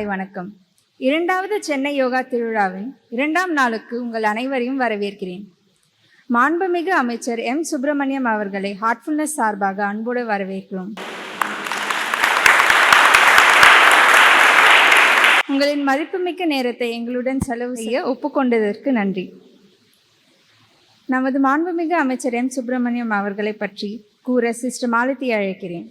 காலை வணக்கம். இரண்டாவது சென்னை யோகா திருவிழாவின் இரண்டாம் நாளுக்கு உங்கள் அனைவரையும் வரவேற்கிறேன். மாண்புமிகு அமைச்சர் எம். சுப்பிரமணியம் அவர்களை ஹார்ட்ஃபுல்னஸ் சார்பாக அன்போடு வரவேற்கிறோம். உங்களின் மதிப்புமிக்க நேரத்தை எங்களுடன் செலவு செய்ய ஒப்புக்கொண்டதற்கு நன்றி. நமது மாண்புமிகு அமைச்சர் எம். சுப்பிரமணியம் அவர்களை பற்றி கூற சிஸ்டர் மாலதி அழைக்கிறேன்.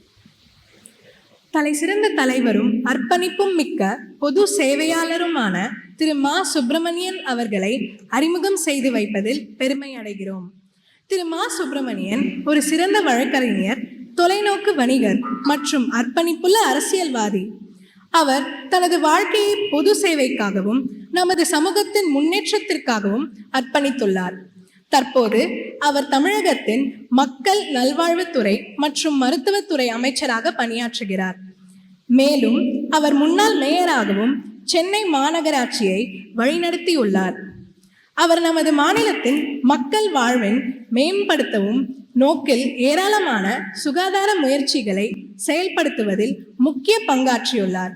தலை சிறந்த தலைவரும் அர்ப்பணிப்பும் மிக்க பொது சேவையாளருமான திரு மா சுப்பிரமணியன் அவர்களை அறிமுகம் செய்து வைப்பதில் பெருமை அடைகிறோம். திரு மா சுப்பிரமணியன் ஒரு சிறந்த வழக்கறிஞர் தொலைநோக்கு வணிகர் மற்றும் அர்ப்பணிப்புள்ள அரசியல்வாதி. அவர் தனது வாழ்க்கையை பொது சேவைக்காகவும் நமது சமூகத்தின் முன்னேற்றத்திற்காகவும் அர்ப்பணித்துள்ளார். தற்போது அவர் தமிழகத்தின் மக்கள் நல்வாழ்வுத்துறை மற்றும் மருத்துவத்துறை அமைச்சராக பணியாற்றுகிறார். மேலும் அவர் முன்னாள் மேயராகவும் சென்னை மாநகராட்சியை வழிநடத்தியுள்ளார். அவர் நமது மாநிலத்தின் மக்கள் வாழ்வின் மேம்படுத்தவும் நோக்கில் ஏராளமான சுகாதார முயற்சிகளை செயல்படுத்துவதில் முக்கிய பங்காற்றியுள்ளார்.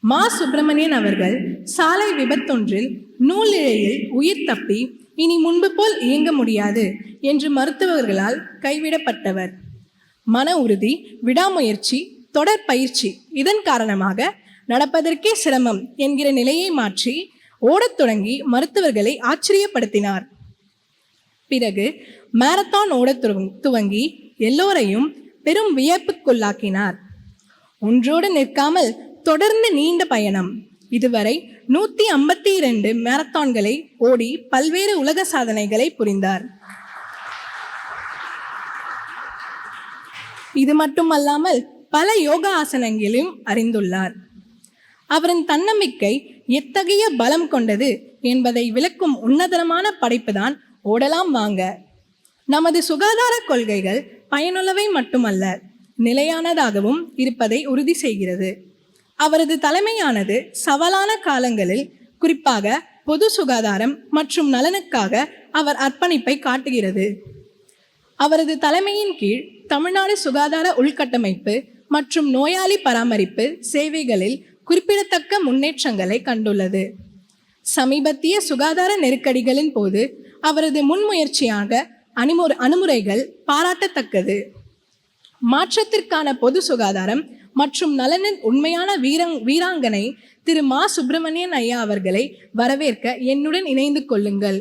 மா சுப்பிரமணியன் அவர்கள் சாலை விபத்தொன்றில் நூலிழையில் உயிர் தப்பி இனி முன்பு போல் இயங்க முடியாது என்று மருத்துவர்களால் கைவிடப்பட்டவர். மன உறுதி விடாமுயற்சி தொடர் பயிற்சி இதன் காரணமாக நடப்பதற்கே சிரமம் என்கிற நிலையை மாற்றி ஓடத் தொடங்கி மருத்துவர்களை ஆச்சரியப்படுத்தினார். பிறகு மாரத்தான் ஓடத் துவங்கி எல்லோரையும் பெரும் வியப்புக்குள்ளாக்கினார். ஒன்றோடு நிற்காமல் தொடர்ந்து நீண்ட பயணம். இதுவரை நூத்தி ஐம்பத்தி இரண்டு மேரத்தான்களை ஓடி பல்வேறு உலக சாதனைகளை புரிந்தார். இது மட்டுமல்லாமல் பல யோகா ஆசனங்களையும் அறிந்துள்ளார். அவரின் தன்னம்பிக்கை எத்தகைய பலம் கொண்டது என்பதை விளக்கும் உன்னதமான படைப்புதான் ஓடலாம் வாங்க. நமது சுகாதார கொள்கைகள் பயனுள்ளவை மட்டுமல்ல நிலையானதாகவும் இருப்பதை உறுதி செய்கிறது. அவரது தலைமையானது சவாலான காலங்களில் குறிப்பாக பொது சுகாதாரம் மற்றும் நலனுக்காக அவர் அர்ப்பணிப்பை காட்டுகிறது. அவரது தலைமையின் கீழ் தமிழ்நாடு சுகாதார உள்கட்டமைப்பு மற்றும் நோயாளி பராமரிப்பு சேவைகளில் குறிப்பிடத்தக்க முன்னேற்றங்களை கண்டுள்ளது. சமீபத்திய சுகாதார நெருக்கடிகளின் போது அவரது முன்முயற்சியாக அணிமுறை அணுமுறைகள் பாராட்டத்தக்கது. மாற்றத்திற்கான பொது சுகாதாரம் மற்றும் நலனின் உண்மையான வீரங் வீராங்கனை திரு மா சுப்பிரமணியன் ஐயா அவர்களை வரவேற்க என்னுடன் இணைந்து கொள்ளுங்கள்.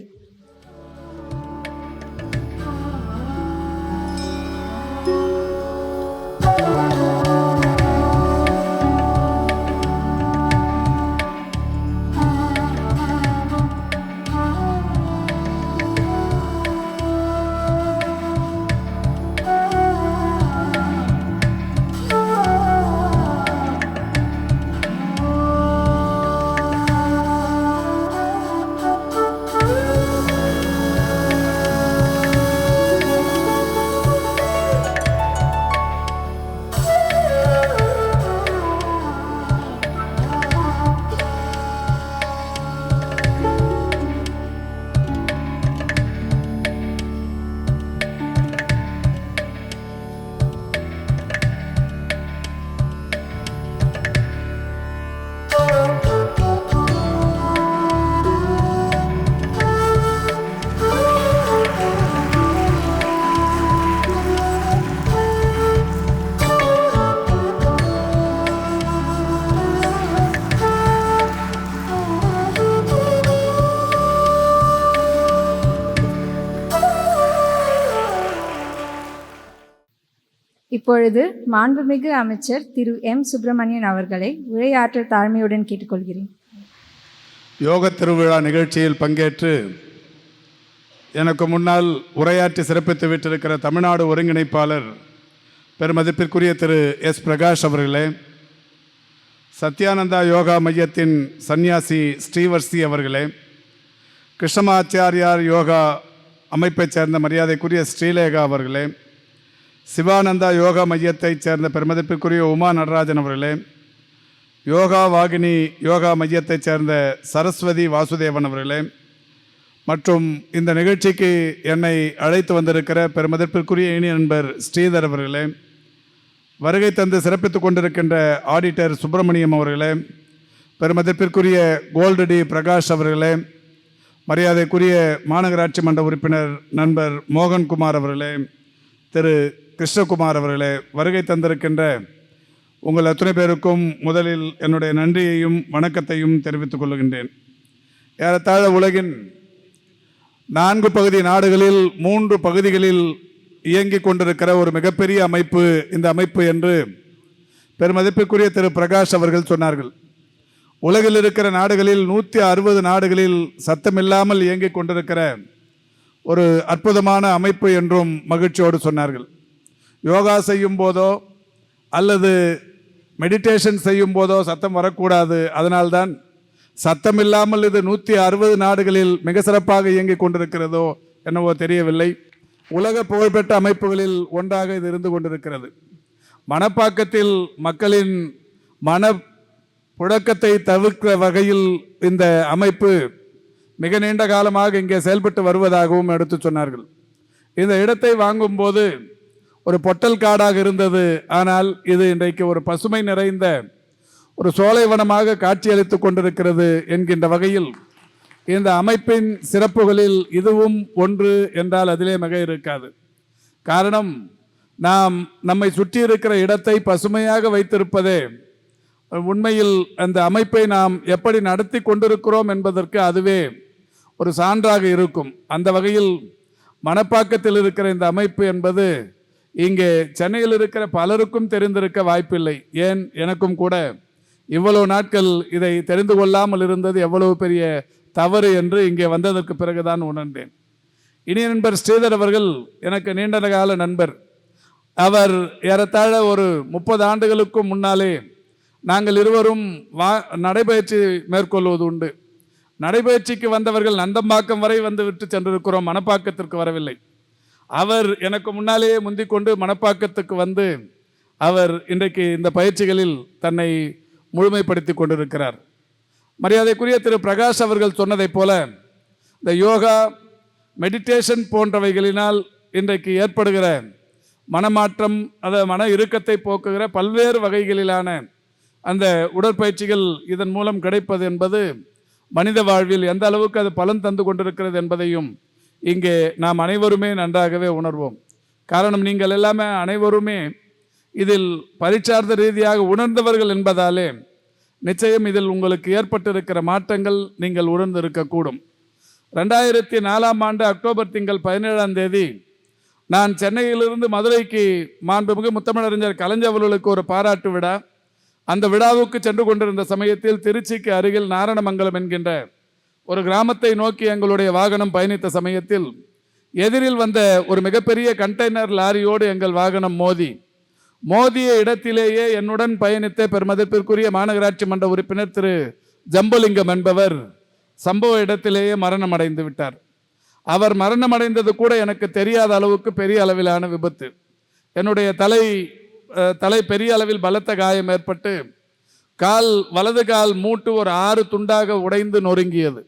இப்பொழுது மாண்புமிகு அமைச்சர் திரு எம். சுப்பிரமணியன் அவர்களை உரையாற்ற தாழ்மையுடன் கேட்டுக்கொள்கிறேன். யோக திருவிழா நிகழ்ச்சியில் பங்கேற்று எனக்கு முன்னால் உரையாற்றி சிறப்பித்து விட்டிருக்கிற தமிழ்நாடு ஒருங்கிணைப்பாளர் பெருமதிப்பிற்குரிய திரு எஸ். பிரகாஷ் அவர்களே சத்யானந்தா யோகா மையத்தின் சந்நியாசி ஸ்ரீவர்சி அவர்களே கிருஷ்ணமாச்சாரியார் யோகா அமைப்பைச் சேர்ந்த மரியாதைக்குரிய ஸ்ரீலேகா அவர்களே சிவானந்தா யோகா மையத்தைச் சேர்ந்த பெருமதிப்பிற்குரிய உமா நடராஜன் அவர்களே யோகா வாகினி யோகா மையத்தைச் சேர்ந்த சரஸ்வதி வாசுதேவன் அவர்களே மற்றும் இந்த நிகழ்ச்சிக்கு என்னை அழைத்து வந்திருக்கிற பெருமதிப்பிற்குரிய இனி நண்பர் ஸ்ரீதர் அவர்களே வருகை தந்து சிறப்பித்துக் கொண்டிருக்கின்ற ஆடிட்டர் சுப்பிரமணியம் அவர்களே பெருமதிப்பிற்குரிய கோல்டு டி பிரகாஷ் அவர்களே மரியாதைக்குரிய மாநகராட்சி மன்ற உறுப்பினர் நண்பர் மோகன்குமார் அவர்களே திரு கிருஷ்ணகுமார் அவர்களே வருகை தந்திருக்கின்ற உங்கள் அத்தனை பேருக்கும் முதலில் என்னுடைய நன்றியையும் வணக்கத்தையும் தெரிவித்துக் கொள்கின்றேன். ஏறத்தாழ உலகின் நான்கு பகுதி நாடுகளில் மூன்று பகுதிகளில் இயங்கிக் கொண்டிருக்கிற ஒரு மிகப்பெரிய அமைப்பு இந்த அமைப்பு என்று பெருமதிப்பிற்குரிய திரு பிரகாஷ் அவர்கள் சொன்னார்கள். உலகில் இருக்கிற நாடுகளில் நூற்றி அறுபது நாடுகளில் சத்தமில்லாமல் இயங்கிக் கொண்டிருக்கிற ஒரு அற்புதமான அமைப்பு என்றும் மகிழ்ச்சியோடு சொன்னார்கள். யோகா செய்யும் போதோ அல்லது மெடிடேஷன் செய்யும் போதோ சத்தம் வரக்கூடாது. அதனால்தான் சத்தம் இல்லாமல் இது நூற்றி அறுபது நாடுகளில் மிக சிறப்பாக இயங்கிக் கொண்டிருக்கிறதோ என்னவோ தெரியவில்லை. உலக புகழ்பெற்ற அமைப்புகளில் ஒன்றாக இது இருந்து கொண்டிருக்கிறது. மனப்பாக்கத்தில் மக்களின் மன புழக்கத்தை தவிர்க்கிற வகையில் இந்த அமைப்பு மிக நீண்ட காலமாக இங்கே செயல்பட்டு வருவதாகவும் எடுத்து சொன்னார்கள். இந்த இடத்தை வாங்கும்போது ஒரு பொட்டல் காடாக இருந்தது. ஆனால் இது இன்றைக்கு ஒரு பசுமை நிறைந்த ஒரு சோலைவனமாக காட்சியளித்து கொண்டிருக்கிறது என்கின்ற வகையில் இந்த அமைப்பின் சிறப்புகளில் இதுவும் ஒன்று என்றால் அதிலே மிக இருக்காது. காரணம் நாம் நம்மை சுற்றி இருக்கிற இடத்தை பசுமையாக வைத்திருப்பதே உண்மையில் அந்த அமைப்பை நாம் எப்படி நடத்தி கொண்டிருக்கிறோம் என்பதற்கு அதுவே ஒரு சான்றாக இருக்கும். அந்த வகையில் மணப்பாக்கத்தில் இருக்கிற இந்த அமைப்பு என்பது இங்கே சென்னையில் இருக்கிற பலருக்கும் தெரிந்திருக்க வாய்ப்பில்லை. ஏன்? எனக்கும் கூட. இவ்வளவு நாட்கள் இதை தெரிந்து கொள்ளாமல் இருந்தது எவ்வளவு பெரிய தவறு என்று இங்கே வந்ததற்கு பிறகுதான் உணர்ந்தேன். இனிய நண்பர் ஸ்ரீதர் அவர்கள் எனக்கு நீண்ட கால நண்பர். அவர் ஏறத்தாழ ஒரு முப்பது ஆண்டுகளுக்கும் முன்னாலே நாங்கள் இருவரும் வா நடைபயிற்சி மேற்கொள்வது உண்டு. நடைபயிற்சிக்கு வந்தவர்கள் நந்தம்பாக்கம் வரை வந்து விட்டு சென்றிருக்கிறோம். மணப்பாக்கத்திற்கு வரவில்லை. அவர் எனக்கு முன்னாலேயே முந்திக் கொண்டு மணப்பாக்கத்துக்கு வந்து அவர் இன்றைக்கு இந்த பயிற்சிகளில் தன்னை முழுமைப்படுத்தி கொண்டிருக்கிறார். மரியாதைக்குரிய திரு பிரகாஷ் அவர்கள் சொன்னதைப் போல இந்த யோகா மெடிடேஷன் போன்றவைகளினால் இன்றைக்கு ஏற்படுகிற மனமாற்றம் அதை மன இறுக்கத்தை போக்குகிற பல்வேறு வகைகளிலான அந்த உடற்பயிற்சிகள் இதன் மூலம் கிடைப்பது என்பது மனித வாழ்வில் எந்த அளவுக்கு அது பலன் தந்து கொண்டிருக்கிறது என்பதையும் இங்கே நாம் அனைவருமே நன்றாகவே உணர்வோம். காரணம் நீங்கள் எல்லாமே அனைவருமே இதில் பரிச்சார்ந்த ரீதியாக உணர்ந்தவர்கள் என்பதாலே நிச்சயம் இதில் உங்களுக்கு ஏற்பட்டிருக்கிற மாற்றங்கள் நீங்கள் உணர்ந்திருக்கக்கூடும். ரெண்டாயிரத்தி நாலாம் ஆண்டு அக்டோபர் திங்கள் பதினேழாம் தேதி நான் சென்னையிலிருந்து மதுரைக்கு மாண்புமிகு முத்தமிழறிஞர் கலைஞர் ஒரு பாராட்டு விழா. அந்த விழாவுக்கு சென்று கொண்டிருந்த சமயத்தில் திருச்சிக்கு அருகில் நாரணமங்கலம் என்கின்ற ஒரு கிராமத்தை நோக்கி எங்களுடைய வாகனம் பயணித்த சமயத்தில் எதிரில் வந்த ஒரு மிகப்பெரிய கண்டெய்னர் லாரியோடு எங்கள் வாகனம் மோதி மோதிய இடத்திலேயே என்னுடன் பயணித்த பெருமதிப்பிற்குரிய மாநகராட்சி மன்ற உறுப்பினர் திரு. ஜம்பலிங்கம் என்பவர் சம்பவ இடத்திலேயே மரணம் அடைந்து விட்டார். அவர் மரணம் அடைந்தது கூட எனக்கு தெரியாத அளவுக்கு பெரிய அளவிலான விபத்து. என்னுடைய தலை தலை பெரிய அளவில் பலத்த காயம் ஏற்பட்டு கால் வலது கால் மூட்டு ஒரு ஆறு துண்டாக உடைந்து நொறுங்கியது.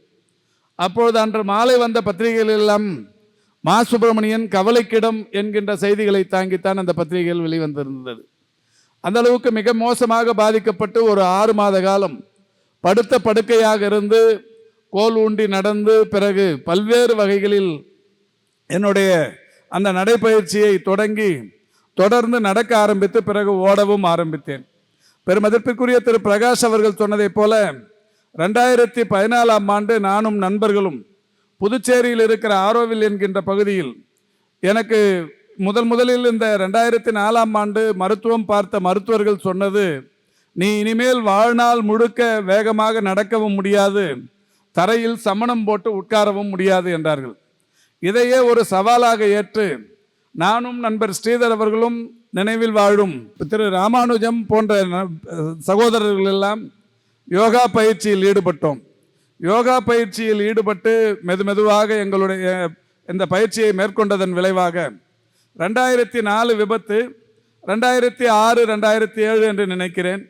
அப்பொழுது அன்று மாலை வந்த பத்திரிகைகளெல்லாம் மா சுப்பிரமணியன் கவலைக்கிடம் என்கின்ற செய்திகளை தாங்கித்தான் அந்த பத்திரிகைகள் வெளிவந்திருந்தது. அந்த அளவுக்கு மிக மோசமாக பாதிக்கப்பட்டு ஒரு ஆறு மாத காலம் படுத்த படுக்கையாக இருந்து கோல் ஊண்டி நடந்து பிறகு பல்வேறு வகைகளில் என்னுடைய அந்த நடைப்பயிற்சியை தொடங்கி தொடர்ந்து நடக்க ஆரம்பித்து பிறகு ஓடவும் ஆரம்பித்தேன். பெருமதிப்பிற்குரிய திரு பிரகாஷ் அவர்கள் சொன்னதைப் போல ரெண்டாயிரத்தி பதினாலாம் ஆண்டு நானும் நண்பர்களும் புதுச்சேரியில் இருக்கிற ஆரோவில் என்கின்ற பகுதியில் எனக்கு முதல் முதலில் இந்த ரெண்டாயிரத்தி நாலாம் ஆண்டு மருத்துவம் பார்த்த மருத்துவர்கள் சொன்னது நீ இனிமேல் வாழ்நாள் முழுக்க வேகமாக நடக்கவும் முடியாது தரையில் சமணம் போட்டு உட்காரவும் முடியாது என்றார்கள். இதையே ஒரு சவாலாக ஏற்று நானும் நண்பர் ஸ்ரீதர் அவர்களும் நினைவில் வாழும். திரு ராமானுஜம் போன்ற ந- சகோதரர்கள் எல்லாம் யோகா பயிற்சியில் ஈடுபட்டோம். யோகா பயிற்சியில் ஈடுபட்டு மெது மெதுவாக எங்களுடைய இந்த பயிற்சியை மேற்கொண்டதன் விளைவாக ரெண்டாயிரத்தி நாலு விபத்து ரெண்டாயிரத்தி ஆறு ரெண்டாயிரத்தி ஏழு என்று நினைக்கிறேன்.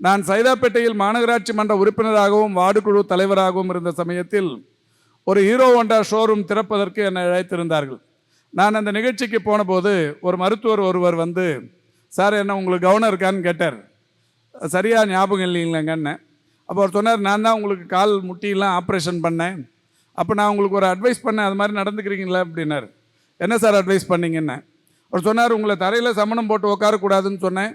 நான் சைதாப்பேட்டையில் மாநகராட்சி மன்ற உறுப்பினராகவும் வார்டு குழு தலைவராகவும் இருந்த சமயத்தில் ஒரு ஹீரோ ஹோண்டா ஷோரூம் திறப்பதற்கு என்னை அழைத்திருந்தார்கள். நான் அந்த நிகழ்ச்சிக்கு போனபோது ஒரு மருத்துவர் ஒருவர் வந்து சார் என்ன உங்களுக்கு கவனம் இருக்கான்னு கேட்டார். சரியாக ஞாபகம் இல்லைங்களேங்கன்னு. அப்போ அவர் சொன்னார் நான் தான் உங்களுக்கு கால் முட்டியெல்லாம் ஆப்ரேஷன் பண்ணேன். அப்போ நான் உங்களுக்கு ஒரு அட்வைஸ் பண்ணேன் அது மாதிரி நடந்துக்கிறீங்களா? அப்படின்னாரு. என்ன சார் அட்வைஸ் பண்ணிங்கன்னு? அவர் சொன்னார் உங்களை தரையில் சமணம் போட்டு உட்காரக்கூடாதுன்னு சொன்னேன்.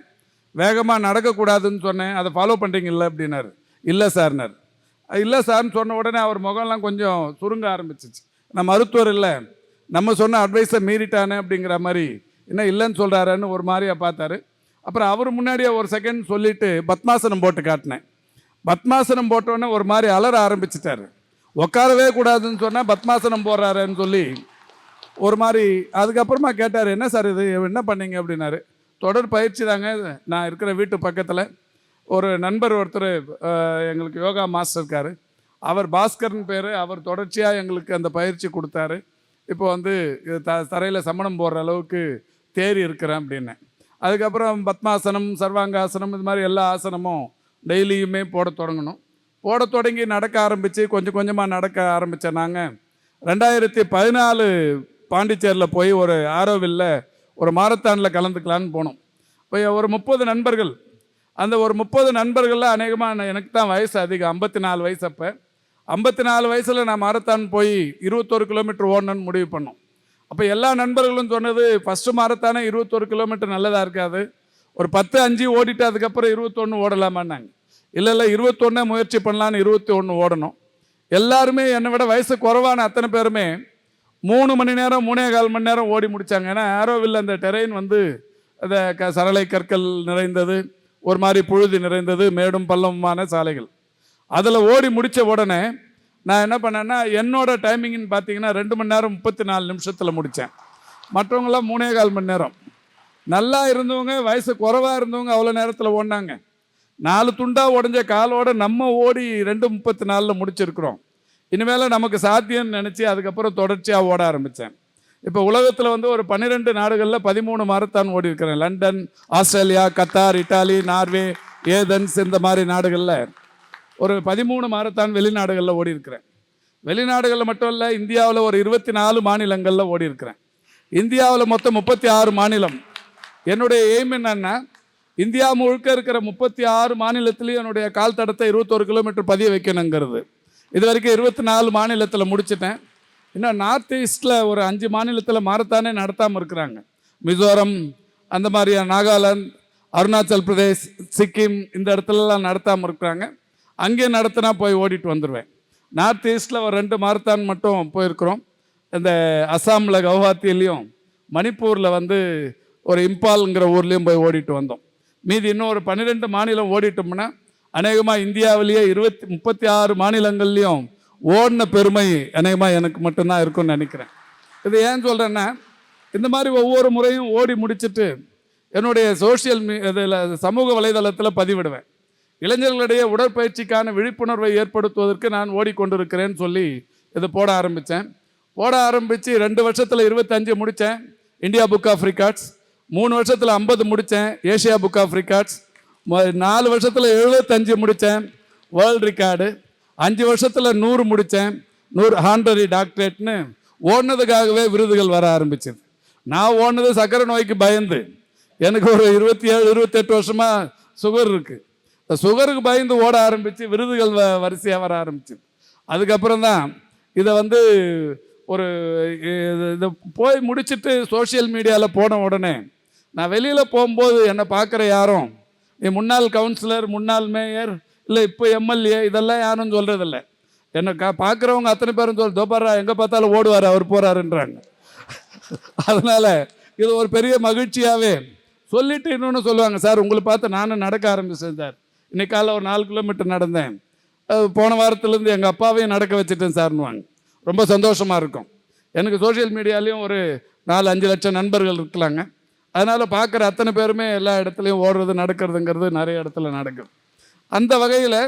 வேகமாக நடக்கக்கூடாதுன்னு சொன்னேன். அதை ஃபாலோ பண்ணுறீங்களா அப்படின்னாரு. இல்லை சார்னார் இல்லை சார்னு சொன்ன உடனே அவர் முகம்லாம் கொஞ்சம் சுருங்க ஆரம்பிச்சிச்சு. நான் மருத்துவர் இல்லை. நம்ம சொன்ன அட்வைஸை மீறிட்டானே அப்படிங்கிற மாதிரி என்ன இல்லைன்னு சொல்கிறாருன்னு ஒரு மாதிரியா பார்த்தாரு. அப்புறம் அவர் முன்னாடியே ஒரு செகண்ட் சொல்லிவிட்டு பத்மாசனம் போட்டு காட்டினேன். பத்மாசனம் போட்டோன்னே ஒரு மாதிரி அலற ஆரம்பிச்சிட்டாரு. உட்காரவே கூடாதுன்னு சொன்னால் பத்மாசனம் போடுறாருன்னு சொல்லி ஒரு மாதிரி அதுக்கப்புறமா கேட்டார் என்ன சார் இது? என்ன பண்ணீங்க? அப்படின்னாரு. தொடர் பயிற்சி தாங்க நான் இருக்கிற வீட்டு பக்கத்தில் ஒரு நண்பர் ஒருத்தர் எங்களுக்கு யோகா மாஸ்டர் இருக்கார். அவர் பாஸ்கர்னு பேர். அவர் தொடர்ச்சியாக எங்களுக்கு அந்த பயிற்சி கொடுத்தாரு. இப்போ வந்து இது த தரையில் சமணம் போடுற அளவுக்கு தேறி இருக்கிறேன் அப்படின்னேன் அதுக்கப்புறம் பத்மாசனம் சர்வாங்காசனம் இது மாதிரி எல்லா ஆசனமும் டெய்லியுமே போட தொடங்கணும். போட தொடங்கி நடக்க ஆரம்பித்து கொஞ்சம் கொஞ்சமாக நடக்க ஆரம்பித்தேன் நாங்கள் ரெண்டாயிரத்தி பதினாலு பாண்டிச்சேரியில் போய் ஒரு ஆரோவில்ல ஒரு மாரத்தானில் கலந்துக்கலான்னு போனோம். போய் ஒரு முப்பது நண்பர்கள். அந்த ஒரு முப்பது நண்பர்களில் அநேகமாக எனக்கு தான் வயசு அதிகம் ஐம்பத்தி நாலு வயசு அப்போ. ஐம்பத்தி நாலு வயசில் நான் மாரத்தான் போய் இருபத்தொரு கிலோமீட்டர் ஓடணும்னு முடிவு பண்ணோம். அப்போ எல்லா நண்பர்களும் சொன்னது ஃபஸ்ட்டு மாரத்தானே இருபத்தொரு கிலோமீட்டர் நல்லதாக இருக்காது. ஒரு பத்து அஞ்சு ஓடிட்டு அதுக்கப்புறம் இருபத்தொன்று ஓடலாமான்னாங்க. இல்லை இல்லை இருபத்தொன்னே முயற்சி பண்ணலான்னு இருபத்தி ஒன்று ஓடணும். எல்லாருமே என்னை விட வயசு குறைவான அத்தனை பேருமே மூணு மணி நேரம் மூணே கால் மணி நேரம் ஓடி முடித்தாங்க ஏன்னா ஆரோவில் அந்த டெரெயின் வந்து அந்த க சரளை கற்கள் நிறைந்தது ஒரு மாதிரி புழுதி நிறைந்தது மேடும் பள்ளமுமான சாலைகள். அதில் ஓடி முடித்த உடனே நான் என்ன பண்ணேன்னா என்னோட டைமிங்னு பார்த்தீங்கன்னா ரெண்டு மணி நேரம் முப்பத்தி நாலு நிமிஷத்தில் முடித்தேன் மற்றவங்களாம் மூணே கால் மணி நேரம். நல்லா இருந்தவங்க வயசு குறைவாக இருந்தவங்க அவ்வளோ நேரத்தில் ஓடினாங்க. நாலு துண்டாக உடஞ்ச காலோட நம்ம ஓடி ரெண்டு முப்பத்தி நாலில் முடிச்சிருக்கிறோம். இனிமேல் நமக்கு சாத்தியம்னு நினச்சி அதுக்கப்புறம் தொடர்ச்சியாக ஓட ஆரம்பித்தேன் இப்போ உலகத்தில் வந்து ஒரு பன்னிரெண்டு நாடுகளில் பதிமூணு மாரத்தான் ஓடி இருக்கிறேன். London Australia Qatar Italy Norway Athens இந்த மாதிரி நாடுகளில் ஒரு பதிமூணு மாரத்தான் வெளிநாடுகளில் ஓடி இருக்கிறேன். வெளிநாடுகளில் மட்டும் இல்லை இந்தியாவில் ஒரு இருபத்தி நாலு மாநிலங்களில் ஓடி இருக்கிறேன். இந்தியாவில் மொத்தம் முப்பத்தி ஆறு மாநிலம். என்னுடைய எய்ம் என்னென்னா இந்தியா முழுக்க இருக்கிற முப்பத்தி ஆறு மாநிலத்திலையும் என்னுடைய கால் தடத்தை இருபத்தோரு கிலோமீட்டர் பதிய வைக்கணுங்கிறது. இது வரைக்கும் இருபத்தி நாலு மாநிலத்தில் முடிச்சிட்டேன். இன்னும் நார்த் ஈஸ்டில் ஒரு அஞ்சு மாநிலத்தில் மாரத்தானே நடத்தாமல் இருக்கிறாங்க. மிசோரம் அந்த மாதிரியான நாகாலாந்து அருணாச்சல் பிரதேஷ் சிக்கிம் இந்த இடத்துலலாம் நடத்தாமல் இருக்கிறாங்க. அங்கே நடத்தினா போய் ஓடிட்டு வந்துடுவேன் நார்த் ஈஸ்டில் ஒரு ரெண்டு மாரத்தான் மட்டும் போயிருக்கிறோம். இந்த அஸ்ஸாமில் கவுஹாத்திலையும் மணிப்பூரில் வந்து ஒரு இம்பால்ங்கிற ஊர்லேயும் போய் ஓடிட்டு வந்தோம். மீதி இன்னும் ஒரு பன்னிரெண்டு மாநிலம் ஓடிட்டோம்னா அநேகமாக இந்தியாவிலேயே இருபத்தி முப்பத்தி ஆறு மாநிலங்கள்லேயும் ஓடின பெருமை அநேகமாக எனக்கு மட்டும்தான் இருக்கும்னு நினைக்கிறேன். இது ஏன் சொல்கிறேன்னா இந்த மாதிரி ஒவ்வொரு முறையும் ஓடி முடிச்சிட்டு என்னுடைய சோஷியல் மீ இதில் சமூக வலைதளத்தில் பதிவிடுவேன். இளைஞர்களிடையே உடற்பயிற்சிக்கான விழிப்புணர்வை ஏற்படுத்துவதற்கு நான் ஓடிக்கொண்டிருக்கிறேன்னு சொல்லி இது போட ஆரம்பித்தேன் போட ஆரம்பித்து ரெண்டு வருஷத்தில் இருபத்தஞ்சு முடித்தேன் இந்தியா புக் ஆஃப் ரெக்கார்ட்ஸ் மூணு வருஷத்தில் ஐம்பது முடித்தேன் ஏஷியா புக் ஆஃப் ரெக்கார்ட்ஸ் நாலு வருஷத்தில் எழுபத்தஞ்சு முடித்தேன் வேர்ல்டு ரெக்கார்டு அஞ்சு வருஷத்தில் நூறு முடித்தேன் நூறு ஹாண்டரி டாக்டரேட்னு ஓடினதுக்காகவே விருதுகள் வர ஆரம்பிச்சது. நான் ஓடினது சக்கரை நோய்க்கு பயந்து. எனக்கு ஒரு இருபத்தி ஏழு இருபத்தெட்டு வருஷமாக சுகர் இருக்குது இந்த சுகருக்கு பயந்து ஓட ஆரம்பித்து விருதுகள் வ வரிசையாக வர ஆரம்பிச்சு அதுக்கப்புறம் தான் இதை வந்து ஒரு இது போய் முடிச்சிட்டு சோஷியல் மீடியாவில் போன உடனே நான் வெளியில் போகும்போது என்னை பார்க்குற யாரும் நீ முன்னாள் கவுன்சிலர் முன்னாள் மேயர் இல்லை இப்போ எம்எல்ஏ இதெல்லாம் யாரும் சொல்கிறதில்ல என்னை கா பார்க்குறவங்க அத்தனை பேரும் சொல் தோப்பாரா எங்கே பார்த்தாலும் ஓடுவார் அவர் போகிறாருன்றாங்க அதனால் இது ஒரு பெரிய மகிழ்ச்சியாகவே சொல்லிட்டு இன்னொன்று சொல்லுவாங்க சார் உங்களை பார்த்து நானும் நடக்க ஆரம்பிச்சேன் சார். இன்னைக்கு காலைல ஒரு நாலு கிலோமீட்டர் நடந்தேன். போன வாரத்துலேருந்து எங்கள் அப்பாவையும் நடக்க வச்சுட்டேன் சார்னுவாங்க ரொம்ப சந்தோஷமாக இருக்கும். எனக்கு சோஷியல் மீடியாலேயும் ஒரு நாலு அஞ்சு லட்சம் நண்பர்கள் இருக்கலாங்க. அதனால் பார்க்குற அத்தனை பேருமே எல்லா இடத்துலையும் ஓடுறது நடக்கிறதுங்கிறது நிறைய இடத்துல நடக்கும் அந்த வகையில்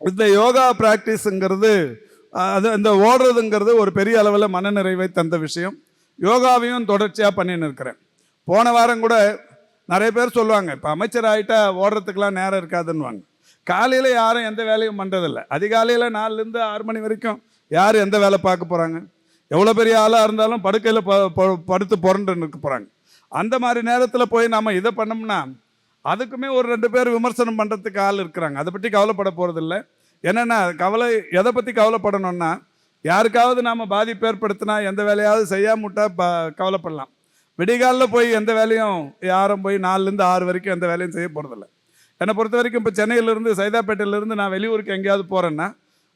இந்த யோகா ப்ராக்டிஸுங்கிறது அது இந்த ஓடுறதுங்கிறது ஒரு பெரிய அளவில் மனநிறைவை தந்த விஷயம். யோகாவையும் தொடர்ச்சியாக பண்ணின்னு இருக்கிறேன். போன வாரம் கூட நிறைய பேர் சொல்லுவாங்க இப்போ அமைச்சர் ஆகிட்டா ஓடுறதுக்கெலாம் நேரம் இருக்காதுன்னுவாங்க. காலையில் யாரும் எந்த வேலையும் பண்ணுறதில்ல அதிகாலையில் நாலுலேருந்து ஆறு மணி வரைக்கும் யார் எந்த வேலை பார்க்க போகிறாங்க எவ்வளோ பெரிய ஆளாக இருந்தாலும் படுக்கையில் ப படுத்து புரண்டு இருக்க போகிறாங்க அந்த மாதிரி நேரத்தில் போய் நாம் இதை பண்ணோம்னா அதுக்குமே ஒரு ரெண்டு பேர் விமர்சனம் பண்ணுறதுக்கு ஆள் இருக்கிறாங்க. அதை பற்றி கவலைப்பட போகிறதில்ல என்னென்னா கவலை எதை பற்றி கவலைப்படணும்னா யாருக்காவது நாம் பாதிப்பு ஏற்படுத்தினா எந்த வேலையாவது செய்யாமட்டா ப கவலைப்படலாம். விடிகாலில் போய் எந்த வேலையும் யாரும் போய் நாலுலேருந்து ஆறு வரைக்கும் எந்த வேலையும் செய்ய போகிறதில்ல என்னை பொறுத்த வரைக்கும் இப்போ சென்னையிலேருந்து சைதாப்பேட்டையிலேருந்து நான் வெளியூருக்கு எங்கேயாவது போகிறேன்னா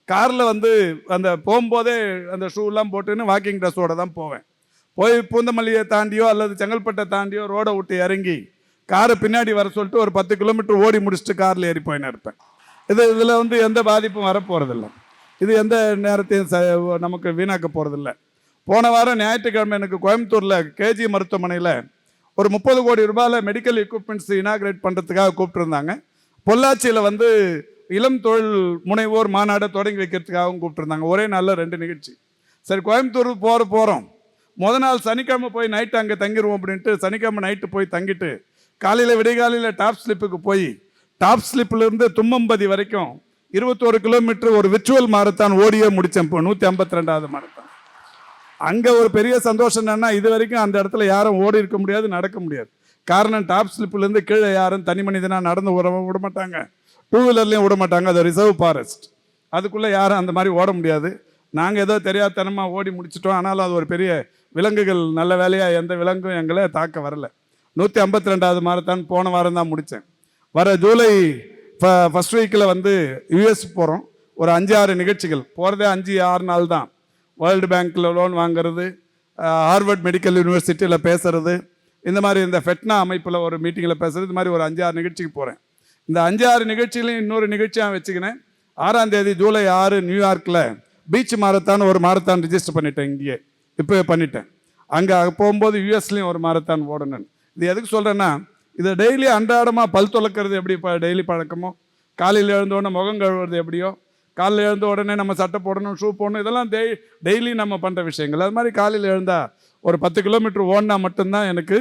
காரில் வந்து அந்த போகும்போதே அந்த ஷூலாம் போட்டுன்னு வாக்கிங் ட்ரெஸ்ஸோட தான் போவேன். போய் பூந்தமல்லியை தாண்டியோ அல்லது செங்கல்பட்டை தாண்டியோ ரோடை விட்டு இறங்கி காரை பின்னாடி வர சொல்லிட்டு ஒரு பத்து கிலோமீட்டர் ஓடி முடிச்சுட்டு காரில் ஏறி போயின்னு இருப்பேன் இது இதில் வந்து எந்த பாதிப்பும் வரப்போகிறதில்ல இது எந்த நேரத்தையும் ச நமக்கு வீணாக்க போகிறதில்ல போன வாரம் ஞாயிற்றுக்கிழமை எனக்கு கோயம்புத்தூரில் கேஜி மருத்துவமனையில் ஒரு முப்பது கோடி ரூபாயில் மெடிக்கல் எக்யூப்மெண்ட்ஸ் இனாகிரேட் பண்ணுறதுக்காக கூப்பிட்டுருந்தாங்க. பொள்ளாச்சியில் வந்து இளம் தொழில் முனைவோர் மாநாடை தொடங்கி வைக்கிறதுக்காகவும் கூப்பிட்டுருந்தாங்க. ஒரே நாளில் ரெண்டு நிகழ்ச்சி. சரி கோயம்புத்தூர் போகிற போகிறோம் முத நாள் சனிக்கிழமை போய் நைட்டு அங்கே தங்கிடுவோம் அப்படின்ட்டு சனிக்கிழமை நைட்டு போய் தங்கிட்டு காலையில் விடிகாலையில் டாப் ஸ்லிப்புக்கு போய் டாப் ஸ்லிப்லேருந்து தும்மம்பதி வரைக்கும் இருபத்தோரு கிலோமீட்டர் ஒரு விர்ச்சுவல் மாரத்தான் ஓடியே முடித்தேன் இப்போ நூற்றி ஐம்பத்தி ரெண்டாவது மாரத்தான் அங்கே ஒரு பெரிய சந்தோஷம் என்னென்னா இது வரைக்கும் அந்த இடத்துல யாரும் ஓடி இருக்க முடியாது நடக்க முடியாது. காரணம் டாப் ஸ்லிப்லேருந்து கீழே யாரும் தனி மனிதனாக நடந்து விட விட மாட்டாங்க. டூ வீலர்லேயும் விட மாட்டாங்க அது ரிசர்வ் ஃபாரஸ்ட் அதுக்குள்ளே யாரும் அந்த மாதிரி ஓட முடியாது. நாங்கள் ஏதோ தெரியாதனமாக ஓடி முடிச்சிட்டோம் ஆனாலும் அது ஒரு பெரிய விலங்குகள் நல்ல வேலையாக எந்த விலங்கும் எங்களை தாக்க வரல. நூற்றி ஐம்பத்தி ரெண்டாவது மாரத்தான் போன வாரம் தான் முடித்தேன். வர ஜூலை ஃபஸ்ட் வீக்கில் வந்து யூஎஸ் போகிறோம் ஒரு அஞ்சு ஆறு நிகழ்ச்சிகள். போகிறதே அஞ்சு ஆறு நாள் தான். வேர்ல்டு பேங்க்கில் லோன் வாங்குறது ஹார்வர்ட் மெடிக்கல் யூனிவர்சிட்டியில் பேசுறது இந்த மாதிரி இந்த ஃபெட்னா அமைப்பில் ஒரு மீட்டிங்கில் பேசுகிறது இது மாதிரி ஒரு அஞ்சு ஆறு நிகழ்ச்சிக்கு போகிறேன் இந்த அஞ்சு ஆறு நிகழ்ச்சியிலையும் இன்னொரு நிகழ்ச்சியாக வச்சுக்கினேன். ஆறாம் தேதி ஜூலை ஆறு நியூயார்க்கில் பீச் மாரத்தான் ஒரு மாரத்தான் ரிஜிஸ்டர் பண்ணிட்டேன் இங்கேயே. இப்போவே பண்ணிட்டேன். அங்கே போகும்போது யூஎஸ்லேயும் ஒரு மாரத்தான் ஓடணும் இது எதுக்கு சொல்கிறேன்னா இதை டெய்லி அன்றாடமாக பல் துலக்கிறது எப்படி இப்போ டெய்லி பழக்கமோ? காலையில் எழுந்த உடனே முகம் கழுவுறது எப்படியோ? காலையில் எழுந்த உடனே நம்ம சட்டை போடணும் ஷூ போடணும் இதெல்லாம் டெய் டெய்லி நம்ம பண்ணுற விஷயங்கள். அது மாதிரி காலையில் எழுந்தால் ஒரு பத்து கிலோமீட்டர் ஓடினா மட்டும்தான் எனக்கு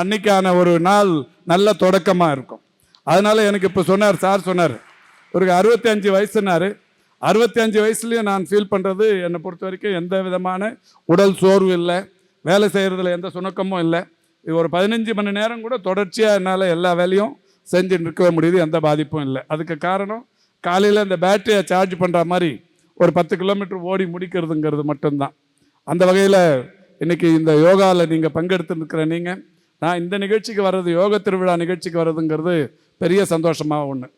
அன்னைக்கான ஒரு நாள் நல்ல தொடக்கமாக இருக்கும். அதனால் எனக்கு இப்போ சொன்னார் சார் சொன்னார். ஒரு அறுபத்தி அஞ்சு அறுபத்தி அஞ்சு வயசுலேயும் நான் ஃபீல் பண்ணுறது என்னை பொறுத்த வரைக்கும் எந்த விதமான உடல் சோர்வு இல்லை. வேலை செய்கிறதுல எந்த சுணக்கமும் இல்லை. இது ஒரு பதினஞ்சு மணி நேரம் கூட தொடர்ச்சியாக என்னால் எல்லா வேலையும் செஞ்சு நிற்கவே முடியுது எந்த பாதிப்பும் இல்லை. அதுக்கு காரணம் காலையில் இந்த பேட்டரியை சார்ஜ் பண்ணுற மாதிரி ஒரு பத்து கிலோமீட்டர் ஓடி முடிக்கிறதுங்கிறது மட்டும்தான். அந்த வகையில் இன்றைக்கி இந்த யோகாவில் நீங்கள் பங்கெடுத்துருக்கிற நீங்கள் நான் இந்த நிகழ்ச்சிக்கு வர்றது யோக திருவிழா நிகழ்ச்சிக்கு வர்றதுங்கிறது பெரிய சந்தோஷமாக ஒன்று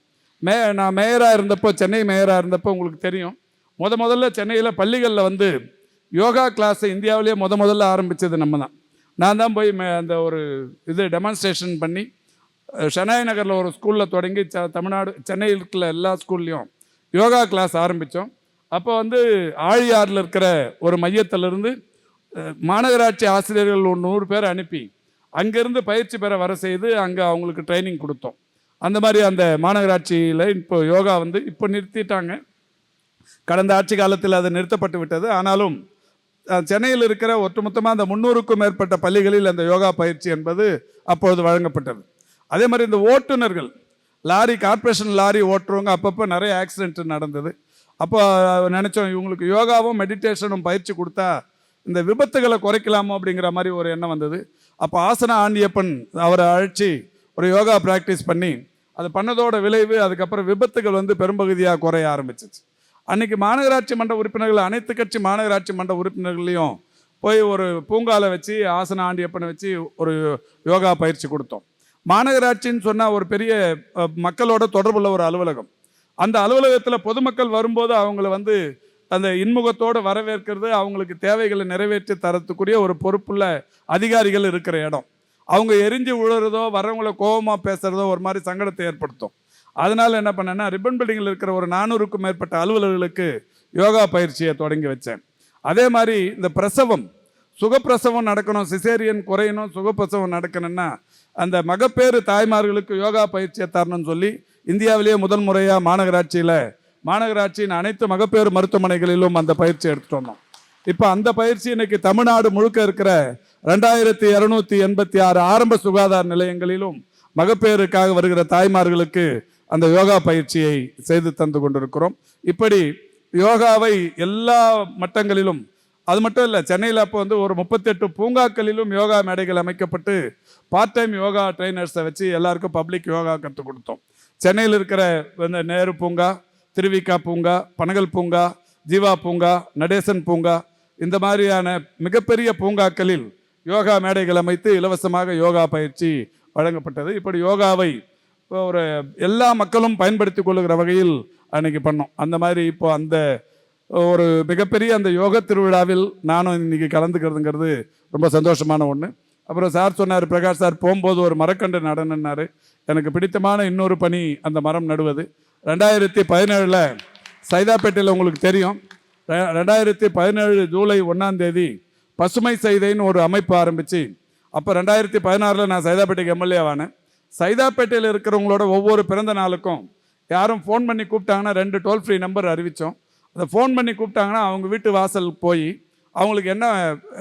மே நான் மேயராக இருந்தப்போ சென்னை மேயராக இருந்தப்போ உங்களுக்கு தெரியும். முத முதல்ல சென்னையில் பள்ளிகளில் வந்து யோகா கிளாஸை இந்தியாவிலேயே முத முதல்ல ஆரம்பித்தது நம்ம தான் நான் தான் போய் மே அந்த ஒரு இது டெமான்ஸ்ட்ரேஷன் பண்ணி அஹ், ஷெனாய் நகரில் ஒரு ஸ்கூலில் தொடங்கி ச தமிழ்நாடு சென்னையில் இருக்கிற எல்லா ஸ்கூல்லையும் யோகா கிளாஸ் ஆரம்பித்தோம் அப்போ வந்து ஆழியாரில் இருக்கிற ஒரு மையத்திலிருந்து மாநகராட்சி ஆசிரியர்கள் ஒரு நூறு பேர் அனுப்பி அங்கேருந்து பயிற்சி பெற வர செய்து அங்கே அவங்களுக்கு ட்ரைனிங் கொடுத்தோம். அந்த மாதிரி அந்த மாநகராட்சியில் இப்போ யோகா வந்து இப்போ நிறுத்திட்டாங்க. கடந்த ஆட்சி காலத்தில் அது நிறுத்தப்பட்டு விட்டது. ஆனாலும் சென்னையில் இருக்கிற ஒட்டுமொத்தமாக அந்த முந்நூறுக்கும் மேற்பட்ட பள்ளிகளில் அந்த யோகா பயிற்சி என்பது அப்பொழுது வழங்கப்பட்டது. அதே மாதிரி இந்த ஓட்டுநர்கள் லாரி கார்ப்பரேஷன் லாரி ஓட்டுறவங்க அப்பப்போ நிறைய ஆக்சிடென்ட் நடந்தது. அப்போ நினச்சோம் இவங்களுக்கு யோகாவும் மெடிடேஷனும் பயிற்சி கொடுத்தா இந்த விபத்துகளை குறைக்கலாமோ அப்படிங்கிற மாதிரி ஒரு எண்ணம் வந்தது. அப்போ ஆசனா ஆண்டியப்பன் அவரை அழைச்சி ஒரு யோகா ப்ராக்டிஸ் பண்ணி அது பண்ணதோட விளைவு அதுக்கப்புறம் விபத்துகள் வந்து பெரும்பகுதியாக குறைய ஆரம்பிச்சிச்சு. அன்றைக்கி மாநகராட்சி மன்ற உறுப்பினர்கள் அனைத்து கட்சி மாநகராட்சி மன்ற உறுப்பினர்களையும் போய் ஒரு பூங்காவில் வச்சு ஆசன ஆண்டியப்பனை வச்சு ஒரு யோகா பயிற்சி கொடுத்தோம். மாநகராட்சின்னு சொன்னால் ஒரு பெரிய மக்களோட தொடர்புள்ள ஒரு அலுவலகம். அந்த அலுவலகத்தில் பொதுமக்கள் வரும்போது அவங்கள வந்து அந்த இன்முகத்தோடு வரவேற்கிறது அவங்களுக்கு தேவைகளை நிறைவேற்றி தரத்துக்குரிய ஒரு பொறுப்புள்ள அதிகாரிகள் இருக்கிற இடம். அவங்க எரிஞ்சு விழுறதோ வரவங்கள கோபமாக பேசுகிறதோ ஒரு மாதிரி சங்கடத்தை ஏற்படுத்தும். அதனால் என்ன பண்ணேன்னா ரிப்பன் பில்டிங்கில் இருக்கிற ஒரு நானூறுக்கும் மேற்பட்ட அலுவலர்களுக்கு யோகா பயிற்சியை தொடங்கி வச்சேன். அதே மாதிரி இந்த பிரசவம் சுகப்பிரசவம் நடக்கணும் சிசேரியன் குறையணும் சுகப்பிரசவம் நடக்கணும்னா அந்த மகப்பேறு தாய்மார்களுக்கு யோகா பயிற்சியை தரணும்னு சொல்லி இந்தியாவிலேயே முதல் முறையாக மாநகராட்சியில் மாநகராட்சியின் அனைத்து மகப்பேறு மருத்துவமனைகளிலும் அந்த பயிற்சி எடுத்துகிட்டு வந்தோம். இப்போ அந்த பயிற்சி இன்னைக்கு தமிழ்நாடு முழுக்க இருக்கிற ரெண்டாயிரத்தி இரநூத்தி எண்பத்தி ஆறு ஆரம்ப சுகாதார நிலையங்களிலும் மகப்பேறுக்காக வருகிற தாய்மார்களுக்கு அந்த யோகா பயிற்சியை செய்து தந்து கொண்டிருக்கிறோம். இப்படி யோகாவை எல்லா மட்டங்களிலும் அது மட்டும் இல்லை சென்னையில் அப்போ வந்து ஒரு முப்பத்தெட்டு பூங்காக்களிலும் யோகா மேடைகள் அமைக்கப்பட்டு பார்ட் டைம் யோகா ட்ரைனர்ஸை வச்சு எல்லாருக்கும் பப்ளிக் யோகா கற்றுக் கொடுத்தோம். சென்னையில் இருக்கிற இந்த நேரு பூங்கா திருவிக்கா பூங்கா பனகல் பூங்கா ஜீவா பூங்கா நடேசன் பூங்கா இந்த மாதிரியான மிகப்பெரிய பூங்காக்களில் யோகா மேடைகள் அமைத்து இலவசமாக யோகா பயிற்சி வழங்கப்பட்டது. இப்படி யோகாவை ஒரு எல்லா மக்களும் பயன்படுத்தி கொள்ளுகிற வகையில் அன்னைக்கு பண்ணோம். அந்த மாதிரி இப்போ அந்த ஒரு மிகப்பெரிய அந்த யோக திருவிழாவில் நானும் இன்னைக்கு கலந்துக்கிறதுங்கிறது ரொம்ப சந்தோஷமான ஒன்று அப்புறம் சார் சொன்னார் பிரகாஷ் சார் போகும்போது ஒரு மரக்கண்டு நடனம்னாரு எனக்கு பிடித்தமான இன்னொரு பணி அந்த மரம் நடுவது. ரெண்டாயிரத்தி பதினேழில் சைதாப்பேட்டையில் உங்களுக்கு தெரியும். ரெண்டாயிரத்தி பதினேழு ஜூலை ஒன்றாம் தேதி பசுமை சைதைன்னு ஒரு அமைப்பு ஆரம்பித்து அப்போ ரெண்டாயிரத்தி பதினாறில் நான் சைதாப்பேட்டைக்கு எம்எல்ஏ ஆனேன். சைதாப்பேட்டையில் இருக்கிறவங்களோட ஒவ்வொரு பிறந்த நாளுக்கும் யாரும் ஃபோன் பண்ணி கூப்பிட்டாங்கன்னா ரெண்டு டோல் ஃப்ரீ நம்பர் அறிவித்தோம் அதை ஃபோன் பண்ணி கூப்பிட்டாங்கன்னா அவங்க வீட்டு வாசல் போய் அவங்களுக்கு என்ன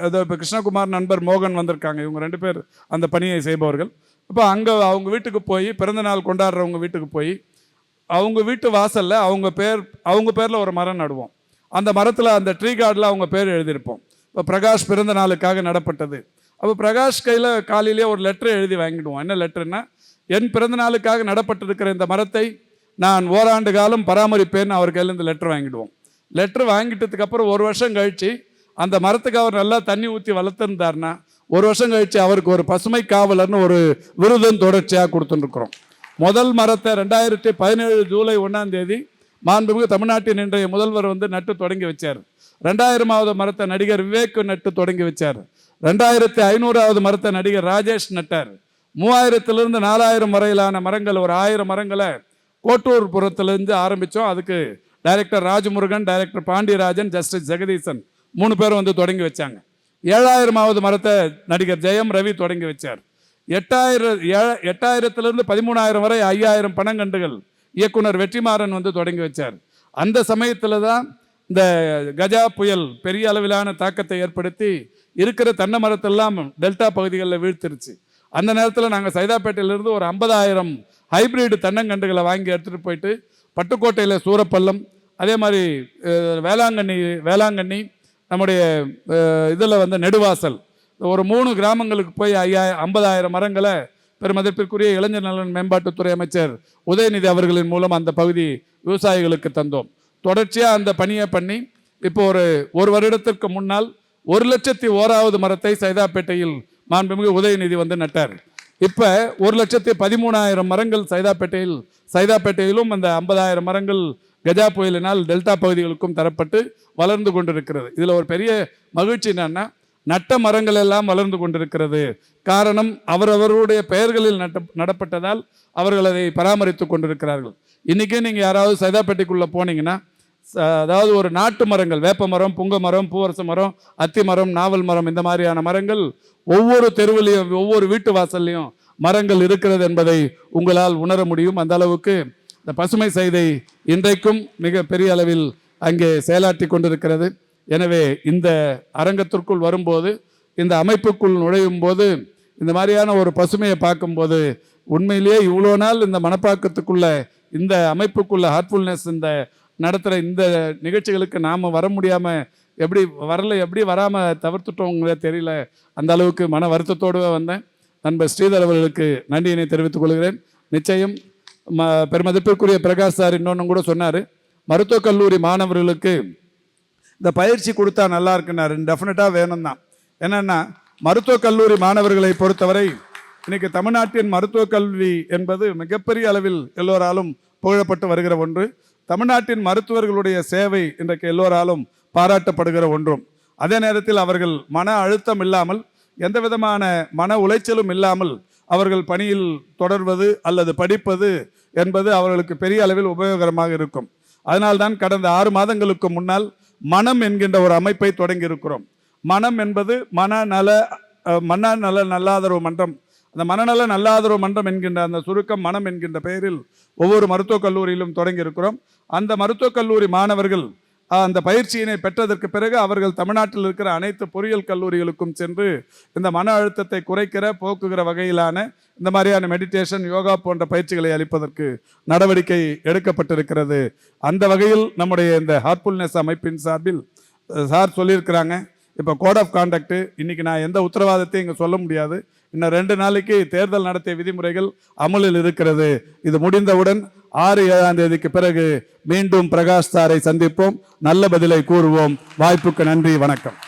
அதை இப்போ கிருஷ்ணகுமார் நண்பர் மோகன் வந்திருக்காங்க இவங்க ரெண்டு பேர் அந்த பணியை செய்பவர்கள். இப்போ அங்கே அவங்க வீட்டுக்கு போய் பிறந்தநாள் கொண்டாடுறவங்க வீட்டுக்கு போய் அவங்க வீட்டு வாசலில் அவங்க பேர் அவங்க பேரில் ஒரு மரம் நடுவோம். அந்த மரத்தில் அந்த ட்ரீ கார்டில் அவங்க பேர் எழுதியிருப்போம். இப்போ பிரகாஷ் பிறந்த நாளுக்காக நடப்பட்டது. அப்போ பிரகாஷ் கையில் காலையிலேயே ஒரு லெட்டர் எழுதி வாங்கிடுவோம். என்ன லெட்டர்னா என் பிறந்த நாளுக்காக நடப்பட்டிருக்கிற இந்த மரத்தை நான் ஓராண்டு காலம் பராமரிப்பேன்னு அவர் கையிலேருந்து லெட்டர் வாங்கிடுவோம். லெட்டர் வாங்கிட்டதுக்கப்புறம் ஒரு வருஷம் கழிச்சு அந்த மரத்துக்கு அவர் நல்லா தண்ணி ஊற்றி வளர்த்துருந்தாருன்னா ஒரு வருஷம் கழித்து அவருக்கு ஒரு பசுமை காவலர்னு ஒரு விருதம் தொடர்ச்சியாக கொடுத்துருக்குறோம். முதல் மரத்தை ரெண்டாயிரத்தி பதினேழு ஜூலை ஒன்றாம் தேதி மாண்புமிகு தமிழ்நாட்டின் இன்றைய முதல்வர் வந்து நட்டு தொடங்கி வச்சார். ரெண்டாயிரமாவது மரத்தை நடிகர் விவேக் நட்டு தொடங்கி வச்சார். ரெண்டாயிரத்தி ஐநூறாவது மரத்தை நடிகர் ராஜேஷ் நட்டார். மூவாயிரத்திலிருந்து நாலாயிரம் வரையிலான மரங்கள் ஒரு ஆயிரம் மரங்களை கோட்டூர் புறத்திலிருந்து ஆரம்பித்தோம் அதுக்கு director Rajamurugan director Pandiarajan justice Jagadeesan மூணு பேரும் வந்து தொடங்கி வச்சாங்க. ஏழாயிரமாவது மரத்தை நடிகர் ஜெயம் ரவி தொடங்கி வச்சார். எட்டாயிரம் ஏ எட்டாயிரத்திலிருந்து பதிமூணாயிரம் வரை ஐயாயிரம் பனங்கண்டுகள் இயக்குனர் வெற்றிமாறன் வந்து தொடங்கி வச்சார். அந்த சமயத்தில் தான் இந்த கஜா புயல் பெரிய அளவிலான தாக்கத்தை ஏற்படுத்தி இருக்கிற தென்னை மரத்தெல்லாம் டெல்டா பகுதிகளில் வீழ்த்திருச்சு. அந்த நேரத்தில் நாங்கள் சைதாப்பேட்டையிலிருந்து ஒரு ஐம்பதாயிரம் ஹைபிரிட் தென்னங்கண்டுகளை வாங்கி எடுத்துகிட்டு போயிட்டு பட்டுக்கோட்டையில் சூரப்பள்ளம் அதே மாதிரி வேளாங்கண்ணி வேளாங்கண்ணி நம்முடைய இதில் வந்து நெடுவாசல். ஒரு மூணு கிராமங்களுக்கு போய் ஐயா ஐம்பதாயிரம் மரங்களை பெருமதிப்பிற்குரிய இளைஞர் நலன் மேம்பாட்டுத்துறை அமைச்சர் உதயநிதி அவர்களின் மூலம் அந்த பகுதி விவசாயிகளுக்கு தந்தோம். தொடர்ச்சியாக அந்த பணியை பண்ணி இப்போ ஒரு ஒரு வருடத்திற்கு முன்னால் ஒரு லட்சத்தி ஓராவது மரத்தை சைதாப்பேட்டையில் மாண்புமிகு உதயநிதி வந்து நட்டார். இப்போ ஒரு லட்சத்தி பதிமூணாயிரம் மரங்கள் சைதாப்பேட்டையில் சைதாப்பேட்டையிலும் அந்த ஐம்பதாயிரம் மரங்கள் கஜா புயலினால் டெல்டா பகுதிகளுக்கும் தரப்பட்டு வளர்ந்து கொண்டிருக்கிறது. இதில் ஒரு பெரிய மகிழ்ச்சி என்னன்னா நட்ட மரங்கள் எல்லாம் வளர்ந்து கொண்டிருக்கிறது. காரணம் அவரவருடைய பெயர்களில் நட்ட நடப்பட்டதால் அவர்கள் அதை பராமரித்து கொண்டிருக்கிறார்கள். இன்றைக்கே நீங்கள் யாராவது சைதாப்பேட்டைக்குள்ளே போனீங்கன்னா ச- அதாவது ஒரு நாட்டு மரங்கள் வேப்ப மரம் புங்க மரம் பூவரச மரம் அத்தி மரம் நாவல் மரம் இந்த மாதிரியான மரங்கள் ஒவ்வொரு தெருவிலையும் ஒவ்வொரு வீட்டு வாசல்லையும் மரங்கள் இருக்கிறது என்பதை உங்களால் உணர முடியும். அந்த அளவுக்கு இந்த பசுமை செய்தை இன்றைக்கும் மிக பெரிய அளவில் அங்கே செயலாற்றி கொண்டிருக்கிறது. எனவே இந்த அரங்கத்திற்குள் வரும்போது இந்த அமைப்புக்குள் நுழையும் போது இந்த மாதிரியான ஒரு பசுமையை பார்க்கும்போது உண்மையிலேயே இவ்வளோ நாள் இந்த மனப்பாக்கத்துக்குள்ள இந்த அமைப்புக்குள்ள ஹார்ட்ஃபுல்னஸ் இந்த நடத்துகிற இந்த நிகழ்ச்சிகளுக்கு நாம் வர முடியாமல் எப்படி வரல எப்படி வராமல் தவிர்த்துட்டோங்களே தெரியல. அந்த அளவுக்கு மன வருத்தத்தோடு வந்தேன். நண்பர் ஸ்ரீதர் அவர்களுக்கு நன்றியினை தெரிவித்துக் கொள்கிறேன். நிச்சயம் ம பெருமதிப்பிற்குரிய பிரகாஷ் சார் இன்னொன்று கூட சொன்னார். மருத்துவக் கல்லூரி மாணவர்களுக்கு இந்த பயிற்சி கொடுத்தா நல்லா இருக்குன்னாரு டெஃபினட்டாக வேணும் தான் என்னென்னா மருத்துவக் கல்லூரி மாணவர்களை பொறுத்தவரை இன்னைக்கு தமிழ்நாட்டின் மருத்துவக் கல்வி என்பது மிகப்பெரிய அளவில் எல்லோராலும் புகழப்பட்டு வருகிற ஒன்று. தமிழ்நாட்டின் மருத்துவர்களுடைய சேவை இன்றைக்கு எல்லோராலும் பாராட்டப்படுகிற ஒன்றும். அதே நேரத்தில் அவர்கள் மன அழுத்தம் இல்லாமல் எந்த விதமான மன உளைச்சலும் இல்லாமல் அவர்கள் பணியில் தொடர்வது அல்லது படிப்பது என்பது அவர்களுக்கு பெரிய அளவில் உபயோகரமாக இருக்கும். அதனால்தான் கடந்த ஆறு மாதங்களுக்கு முன்னால் மனம் என்கின்ற ஒரு அமைப்பை தொடங்கி இருக்கிறோம் மனம் என்பது மனநல மனநல நல்லாதரவு மன்றம். அந்த மனநல நல்லாதரவு மன்றம் என்கின்ற அந்த சுருக்கம் மனம் என்கின்ற பெயரில் ஒவ்வொரு மருத்துவக் கல்லூரியிலும் தொடங்கி இருக்கிறோம் அந்த மருத்துவக் கல்லூரி மாணவர்கள் அந்த பயிற்சியினை பெற்றதற்கு பிறகு அவர்கள் தமிழ்நாட்டில் இருக்கிற அனைத்து பொறியியல் கல்லூரிகளுக்கும் சென்று இந்த மன அழுத்தத்தை குறைக்கிற போக்குகிற வகையிலான இந்த மாதிரியான மெடிடேஷன் யோகா போன்ற பயிற்சிகளை அளிப்பதற்கு நடவடிக்கை எடுக்கப்பட்டிருக்கிறது. அந்த வகையில் நம்முடைய இந்த ஹார்ட்ஃபுல்னஸ் அமைப்பின் சார்பில் சார் சொல்லியிருக்கிறாங்க. இப்போ கோட் ஆஃப் கான்டக்ட் இன்றைக்கி நான் எந்த உத்தரவாதத்தையும் இங்கே சொல்ல முடியாது. இன்னும் ரெண்டு நாளைக்கு தேர்தல் நடத்திய விதிமுறைகள் அமலில் இருக்கிறது. இது முடிந்தவுடன் ஆறு ஏழாம் தேதிக்கு பிறகு மீண்டும் பிரகாஷ் சாரை சந்திப்போம். நல்ல பதிலை கூறுவோம். வாய்ப்புக்கு நன்றி. வணக்கம்.